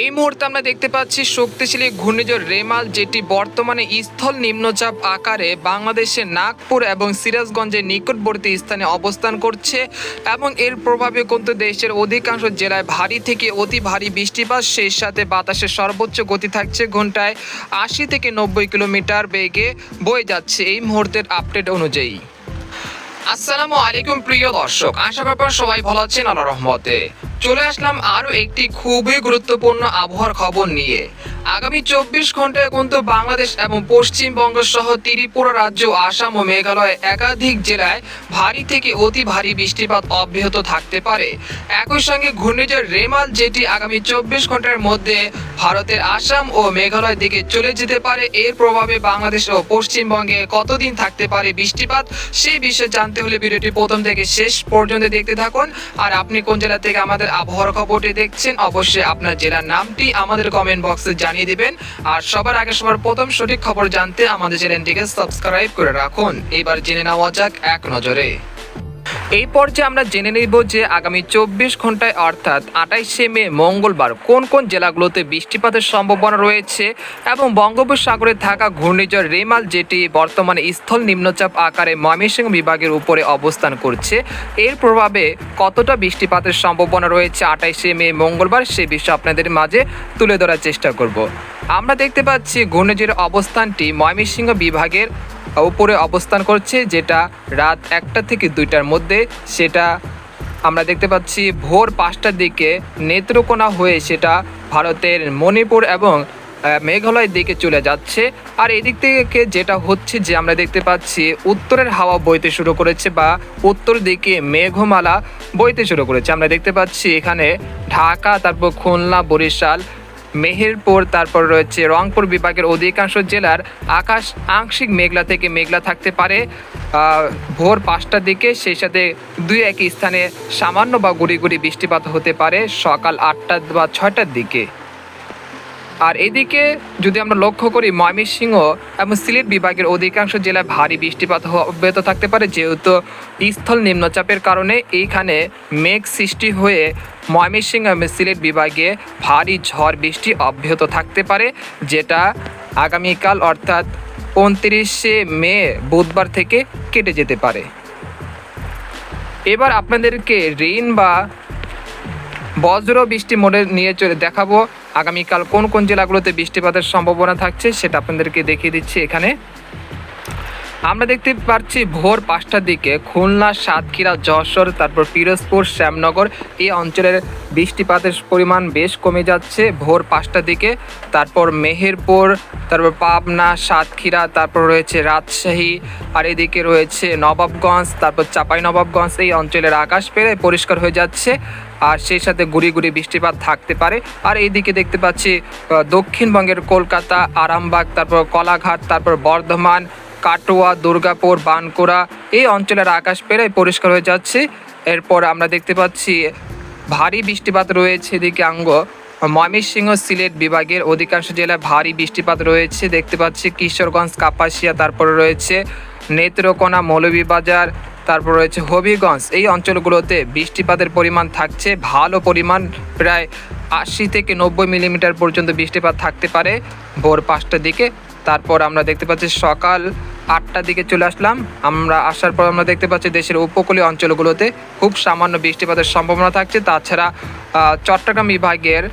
এই মুহূর্তে আমরা দেখতে পাচ্ছি শক্তিশালী ঘূর্ণিঝড় রেমাল, যেটি বর্তমানে স্থল নিম্নচাপ আকারে বাংলাদেশের নাগপুর এবং সিরাজগঞ্জের নিকটবর্তী স্থানে অবস্থান করছে এবং এর প্রভাবে কিন্তু দেশের অধিকাংশ জেলায় ভারী থেকে অতি ভারী বৃষ্টিপাত, সেই সাথে বাতাসের সর্বোচ্চ গতি থাকছে ঘন্টায় আশি থেকে নব্বই কিলোমিটার বেগে বয়ে যাচ্ছে এই মুহূর্তের আপডেট অনুযায়ী। আসসালামু আলাইকুম প্রিয় দর্শক, আশা ব্যাপার সবাই ভালো আছেন আল্লাহ রহমতে। চলে আসলাম আরও একটি খুবই গুরুত্বপূর্ণ আবহাওয়ার খবর নিয়ে। আগামী চব্বিশ ঘন্টায় কিন্তু বাংলাদেশ এবং পশ্চিমবঙ্গ সহ ত্রিপুরা রাজ্য, আসাম ও মেঘালয় একাধিক জেলায় ভারী থেকে অতি ভারী বৃষ্টিপাত অব্যাহত থাকতে পারে। একই সঙ্গে ঘূর্ণিঝড় রেমাল, যেটি আগামী চব্বিশ ঘণ্টার মধ্যে ভারতের আসাম ও মেঘালয় দিকে চলে যেতে পারে, এর প্রভাবে বাংলাদেশ ও পশ্চিমবঙ্গে কতদিন থাকতে পারে বৃষ্টিপাত সেই বিষয়ে জানতে হলে ভিডিওটি প্রথম থেকে শেষ পর্যন্ত দেখতে থাকুন। আর আপনি কোন জেলা থেকে আমাদের আবহাওয়ার খবরটি দেখছেন, অবশ্যই আপনার জেলার নামটি আমাদের কমেন্ট বক্সে জানিয়ে দিবেন। আর সবার আগে সবার প্রথম সঠিক খবর জানতে আমাদের চ্যানেলটিকে সাবস্ক্রাইব করে রাখুন। এবার জেনে নেওয়া যাক এক নজরে। এই পর্যায়ে আমরা জেনে নিব যে আগামী চব্বিশ ঘন্টায় অর্থাৎ আঠাইশে মে, মঙ্গলবার কোন কোন জেলাগুলোতে বৃষ্টিপাতের সম্ভাবনা রয়েছে এবং বঙ্গোপসাগরে থাকা ঘূর্ণিঝড় রেমাল, যেটি বর্তমানে স্থল নিম্নচাপ আকারে ময়মনসিংহ বিভাগের উপরে অবস্থান করছে, এর প্রভাবে কতটা বৃষ্টিপাতের সম্ভাবনা রয়েছে আঠাইশে মে, মঙ্গলবার, সে বিষয়ে আপনাদের মাঝে তুলে ধরার চেষ্টা করব। আমরা দেখতে পাচ্ছি ঘূর্ণিঝড়ের অবস্থানটি ময়মনসিংহ বিভাগের উপরে অবস্থান করছে, যেটা রাত একটা থেকে দুইটার মধ্যে, সেটা আমরা দেখতে পাচ্ছি ভোর পাঁচটার দিকে নেত্রকোনা হয়ে সেটা ভারতের মণিপুর এবং মেঘালয়ের দিকে চলে যাচ্ছে। আর এদিক থেকে যেটা হচ্ছে যে আমরা দেখতে পাচ্ছি উত্তরের হাওয়া বইতে শুরু করেছে বা উত্তর দিকে মেঘমালা বইতে শুরু করেছে। আমরা দেখতে পাচ্ছি এখানে ঢাকা, তারপর খুলনা, বরিশাল মেহেরপুর, তারপর রয়েছে রংপুর বিভাগের অধিকাংশ জেলার আকাশ আংশিক মেঘলা থেকে মেঘলা থাকতে পারে। ভোর পাঁচটার দিকে সেই সাথে দুই একই স্থানে সামান্য বা গুড়ি গুড়ি বৃষ্টিপাত হতে পারে সকাল আটটা বা ছয়টার দিকে। আর এদিকে যদি আমরা লক্ষ্য করি, ময়মনসিংহ এবং সিলেট বিভাগের অধিকাংশ জেলায় ভারী বৃষ্টিপাত অব্যাহত থাকতে পারে। যেহেতু স্থল নিম্নচাপের কারণে এইখানে মেঘ সৃষ্টি হয়ে ময়মনসিংহ এবং সিলেট বিভাগে ভারী ঝড় বৃষ্টি অব্যাহত থাকতে পারে, যেটা আগামীকাল অর্থাৎ উনত্রিশে মে বুধবার থেকে কেটে যেতে পারে। এবার আপনাদেরকে ঋণ বা বজ্র বৃষ্টি মোড়ে নিয়ে চলে দেখাবো। আগামীকাল কোন কোন জেলাগুলোতে বৃষ্টিপাতের সম্ভাবনা থাকছে সেটা আপনাদেরকে দেখিয়ে দিচ্ছি এখানে। আমরা দেখতে পাচ্ছি ভোর পাঁচটার দিকে খুলনা, সাতক্ষীরা, যশোর, তারপর পিরোজপুর, শ্যামনগর। এই অঞ্চলের বৃষ্টিপাতের পরিমাণ বেশ কমে যাচ্ছে ভোর পাঁচটার দিকে। তারপর মেহেরপুর, তারপর পাবনা, সাতক্ষীরা, তারপর রয়েছে রাজশাহী, আর এদিকে রয়েছে নবাবগঞ্জ, তারপর চাপাই নবাবগঞ্জ। এই অঞ্চলের আকাশ পেরে পরিষ্কার হয়ে যাচ্ছে, আর সেই সাথে গুড়ি গুড়ি বৃষ্টিপাত থাকতে পারে। আর এইদিকে দেখতে পাচ্ছি দক্ষিণবঙ্গের কলকাতা, আরামবাগ, তারপর কলাঘাট, তারপর বর্ধমান কাটোয়া, দুর্গাপুর, বানকুড়া এই অঞ্চলের আকাশ প্রায় পরিষ্কার হয়ে যাচ্ছে। এরপর আমরা দেখতে পাচ্ছি ভারী বৃষ্টিপাত রয়েছে এদিকে আঙ্গ। ময়মনসিংহ সিলেট বিভাগের অধিকাংশ জেলায় ভারী বৃষ্টিপাত রয়েছে। দেখতে পাচ্ছি কিশোরগঞ্জ, কাপাসিয়া, তারপরে রয়েছে নেত্রকোনা, মৌলভীবাজার, তারপর রয়েছে হবিগঞ্জ। এই অঞ্চলগুলোতে বৃষ্টিপাতের পরিমাণ থাকছে, ভালো পরিমাণ প্রায় আশি থেকে নব্বই মিলিমিটার পর্যন্ত বৃষ্টিপাত থাকতে পারে। ভোর পাঁচটার দিকে তারপর আমরা দেখতে পাচ্ছি সকাল আটটার দিকে চলে আসলাম। আমরা আসার পর আমরা দেখতে পাচ্ছি দেশের উপকূলীয় অঞ্চলগুলোতে খুব সামান্য বৃষ্টিপাতের সম্ভাবনা থাকছে। তাছাড়া চট্টগ্রাম বিভাগের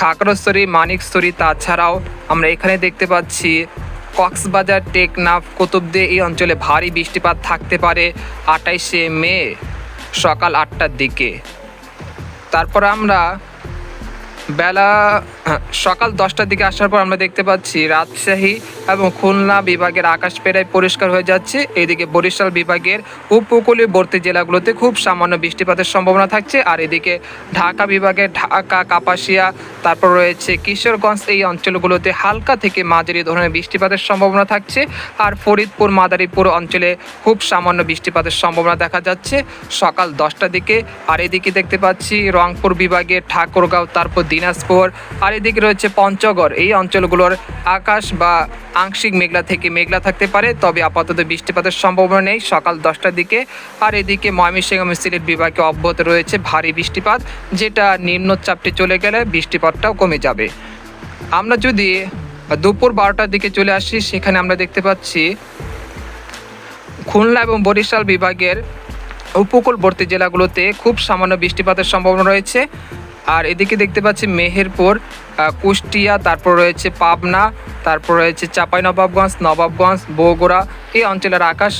খাগড়াছড়ি মানিকস্তরী তাছাড়াও আমরা এখানে দেখতে পাচ্ছি কক্সবাজার, টেকনাফ, কুতুবদে এই অঞ্চলে ভারী বৃষ্টিপাত থাকতে পারে আটাইশে মে সকাল আটটার দিকে। তারপর আমরা বেলা, সকাল দশটার দিকে আসার পর আমরা দেখতে পাচ্ছি রাজশাহী এবং খুলনা বিভাগের আকাশ প্রায় পরিষ্কার হয়ে যাচ্ছে। এদিকে বরিশাল বিভাগের উপকূলীয়বর্তী জেলাগুলোতে খুব সামান্য বৃষ্টিপাতের সম্ভাবনা থাকছে। আর এদিকে ঢাকা বিভাগের ঢাকা, কাপাসিয়া, তারপর রয়েছে কিশোরগঞ্জ, এই অঞ্চলগুলোতে হালকা থেকে মাঝারি ধরনের বৃষ্টিপাতের সম্ভাবনা থাকছে। আর ফরিদপুর, মাদারীপুর অঞ্চলে খুব সামান্য বৃষ্টিপাতের সম্ভাবনা দেখা যাচ্ছে সকাল দশটার দিকে। আর এদিকে দেখতে পাচ্ছি রংপুর বিভাগের ঠাকুরগাঁও, তারপর দিনাজপুর। আর এদিকে রয়েছে পঞ্চগড়। এই অঞ্চলগুলোর আকাশ বা আংশিক মেঘলা থেকে মেঘলা থাকতে পারে, তবে আপাতত বৃষ্টিপাতের সম্ভাবনা নেই। সকাল দশটার দিকে আর এদিকে ময়মনসিংহ সিলেট বিভাগে অব্যাহত রয়েছে ভারী বৃষ্টিপাত, যেটা নিম্নচাপটি চলে গেলে বৃষ্টিপাতটাও কমে যাবে। আমরা যদি দুপুর বারোটার দিকে চলে আসি, সেখানে আমরা দেখতে পাচ্ছি খুলনা এবং বরিশাল বিভাগের উপকূলবর্তী জেলাগুলোতে খুব সামান্য বৃষ্টিপাতের সম্ভাবনা রয়েছে। আর এদিকে দেখতে পাচ্ছি মেহেরপুর কুষ্টিয়া, তারপর রয়েছে পাবনা, তারপর রয়েছে চাঁপাইনবাবগঞ্জ নবাবগঞ্জ নবাবগঞ্জ, বগুড়া, এই অঞ্চলের আকাশ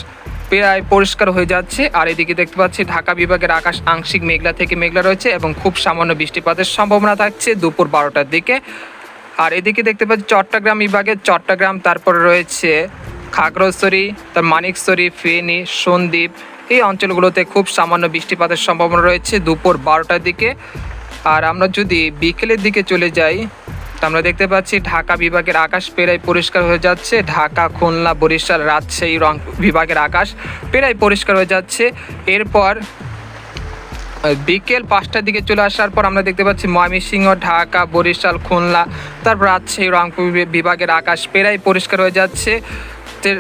প্রায় পরিষ্কার হয়ে যাচ্ছে। আর এদিকে দেখতে পাচ্ছি ঢাকা বিভাগের আকাশ আংশিক মেঘলা থেকে মেঘলা রয়েছে এবং খুব সামান্য বৃষ্টিপাতের সম্ভাবনা থাকছে দুপুর বারোটার দিকে। আর এদিকে দেখতে পাচ্ছি চট্টগ্রাম বিভাগে, চট্টগ্রাম, তারপরে রয়েছে খাগড়াছড়ি, তার মানিকছড়ি, ফেনী, সন্দ্বীপ, এই অঞ্চলগুলোতে খুব সামান্য বৃষ্টিপাতের সম্ভাবনা রয়েছে দুপুর বারোটার দিকে। আর আমরা যদি বিকেলের দিকে চলে যাই, তা আমরা দেখতে পাচ্ছি ঢাকা বিভাগের আকাশ প্রায় পরিষ্কার হয়ে যাচ্ছে। ঢাকা, খুলনা, বরিশাল, রাজশাহী রং বিভাগের আকাশ প্রায় পরিষ্কার হয়ে যাচ্ছে। এরপর বিকেল পাঁচটার দিকে চলে আসার পর আমরা দেখতে পাচ্ছি ময়মনসিংহ, ঢাকা, বরিশাল, খুলনা, তারপর রাজশাহী, রংপুর বিভাগের আকাশ প্রায় পরিষ্কার হয়ে যাচ্ছে।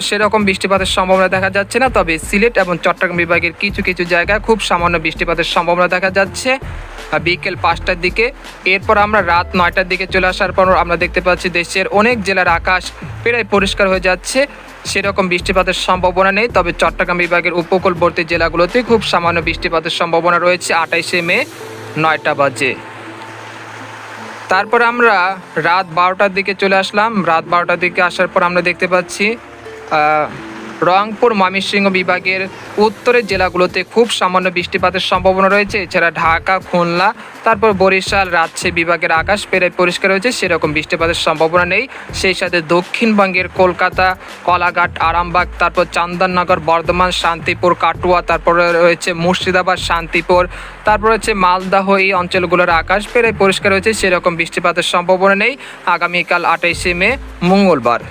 সেরকম বৃষ্টিপাতের সম্ভাবনা দেখা যাচ্ছে না, তবে সিলেট এবং চট্টগ্রাম বিভাগের কিছু কিছু জায়গায় খুব সামান্য বৃষ্টিপাতের সম্ভাবনা দেখা যাচ্ছে। বিকেল পাঁচটার দিকে, এরপর আমরা রাত নয়টার দিকে চলে আসার পর আমরা দেখতে পাচ্ছি দেশের অনেক জেলার আকাশ প্রায় পরিষ্কার হয়ে যাচ্ছে, সেরকম বৃষ্টিপাতের সম্ভাবনা নেই, তবে চট্টগ্রাম বিভাগের উপকূলবর্তী জেলাগুলোতে খুব সামান্য বৃষ্টিপাতের সম্ভাবনা রয়েছে আঠাইশে মে নয়টা বাজে। তারপর আমরা রাত বারোটার দিকে চলে আসলাম, রাত বারোটার দিকে আসার পর আমরা দেখতে পাচ্ছি রংপুর ময়মনসিংহ বিভাগের উত্তরের জেলাগুলোতে খুব সামান্য বৃষ্টিপাতের সম্ভাবনা রয়েছে। এছাড়া ঢাকা, খুলনা, তারপর বরিশাল, রাজশাহী বিভাগের আকাশ প্রায় পরিষ্কার রয়েছে, সেরকম বৃষ্টিপাতের সম্ভাবনা নেই। সেই সাথে দক্ষিণবঙ্গের কলকাতা, কলাঘাট, আরামবাগ, তারপর চন্দননগর, বর্ধমান, শান্তিপুর, কাটুয়া, তারপরে রয়েছে মুর্শিদাবাদ, শান্তিপুর, তারপর রয়েছে মালদাহ, এই অঞ্চলগুলোর আকাশ প্রায় পরিষ্কার রয়েছে, সেরকম বৃষ্টিপাতের সম্ভাবনা নেই। আগামীকাল আঠাইশে মে, মঙ্গলবার।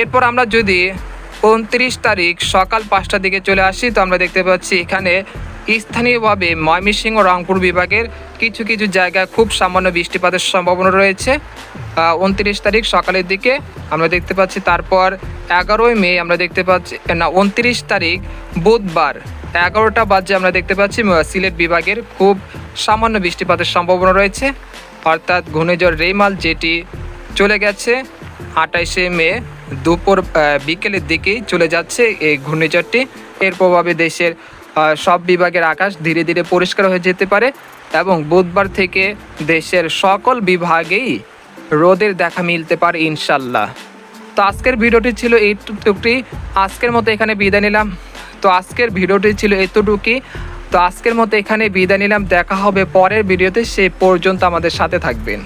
এরপর আমরা যদি উনত্রিশ তারিখ সকাল পাঁচটার দিকে চলে আসি, তো আমরা দেখতে পাচ্ছি এখানে স্থানীয়ভাবে ময়মনসিংহ রংপুর বিভাগের কিছু কিছু জায়গায় খুব সামান্য বৃষ্টিপাতের সম্ভাবনা রয়েছে। উনত্রিশ তারিখ সকালের দিকে আমরা দেখতে পাচ্ছি, তারপর এগারোই মে আমরা দেখতে পাচ্ছি, না, উনত্রিশ তারিখ বুধবার এগারোটা বাজে আমরা দেখতে পাচ্ছি সিলেট বিভাগের খুব সামান্য বৃষ্টিপাতের সম্ভাবনা রয়েছে। অর্থাৎ ঘূর্ণিঝড় রেমাল যেটি চলে গেছে আঠাইশে মে দুপুর বিকেলের দিকেই চলে যাচ্ছে এই ঘূর্ণিঝড়টি। এর প্রভাবে দেশের সব বিভাগের আকাশ ধীরে ধীরে পরিষ্কার হয়ে যেতে পারে এবং বুধবার থেকে দেশের সকল বিভাগেই রোদের দেখা মিলতে পারে ইনশাল্লাহ। তো আজকের ভিডিওটি ছিল এইটুকুটি। আজকের মতো এখানে বিদায় নিলাম। তো আজকের ভিডিওটি ছিল এতটুকুই। তো আজকের মতো এখানে বিদায় নিলাম। দেখা হবে পরের ভিডিওতে। সে পর্যন্ত আমাদের সাথে থাকবেন।